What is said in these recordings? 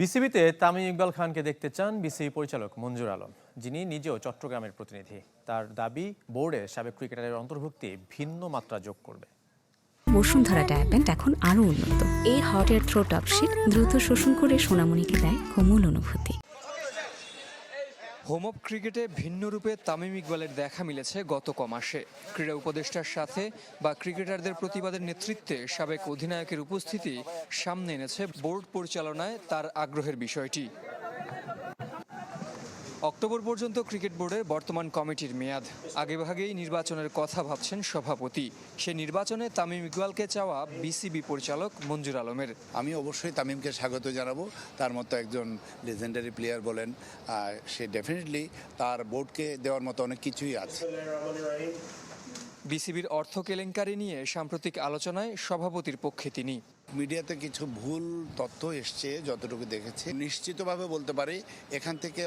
বিসিবিতে তামিম ইকবাল খানকে দেখতে চান বিসিবি পরিচালক মঞ্জুর আলম, যিনি নিজেও চট্টগ্রামের প্রতিনিধি। তার দাবি, বোর্ডে সাবেক ক্রিকেটারের অন্তর্ভুক্তি ভিন্ন মাত্রা যোগ করবে। বসুন্ধরা এখন আরও উন্নত। এই হট এয়ার থ্রো টপশিট দ্রুত শোষণ করে সোনামণিকে দেয় কোমল অনুভূতি। হোম অফ ক্রিকেটে ভিন্ন রূপে তামিম ইকবালের দেখা মিলেছে গত কমাসে। ক্রীড়া উপদেষ্টার সাথে বা ক্রিকেটারদের প্রতিবাদের নেতৃত্বে সাবেক অধিনায়কের উপস্থিতি সামনে এনেছে বোর্ড পরিচালনায় তার আগ্রহের বিষয়টি। অক্টোবর পর্যন্ত ক্রিকেট বোর্ডের বর্তমান কমিটির মেয়াদ। আগেভাগেই নির্বাচনের কথা ভাবছেন সভাপতি। সে নির্বাচনে তামিম ইকবালকে চাওয়া বিসিবি পরিচালক মঞ্জুর আলমের। আমি অবশ্যই তামিমকে স্বাগত জানাব। তার মতো একজন লেজেন্ডারি প্লেয়ার বলেন আর সে ডেফিনেটলি তার বোর্ডকে দেওয়ার মতো অনেক কিছুই আছে। বিসিবির অর্থ কেলেঙ্কারি নিয়ে সাম্প্রতিক আলোচনায় সভাপতির পক্ষে তিনি। মিডিয়াতে কিছু ভুল তথ্য এসছে যতটুকু দেখেছি। নিশ্চিতভাবে বলতে পারি এখান থেকে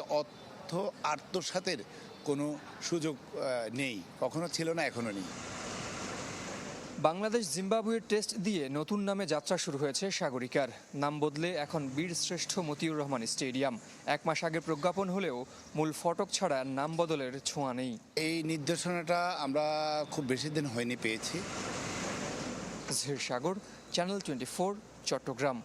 অর্থ আত্মসাতের কোনো সুযোগ নেই। কখনো ছিল না এখনও নেই। বাংলাদেশ জিম্বাবুয়ের টেস্ট দিয়ে নতুন নামে যাত্রা শুরু হয়েছে সাগরিকার। নাম বদলে এখন বীর শ্রেষ্ঠ মতিউর রহমান স্টেডিয়াম। এক মাস আগে প্রজ্ঞাপন হলেও মূল ফটক ছাড়া নাম বদলের ছোঁয়া নেই। এই নির্দেশনাটা আমরা খুব বেশি দিন হয়নি পেয়েছি। Sagar channel twenty four Chattogram.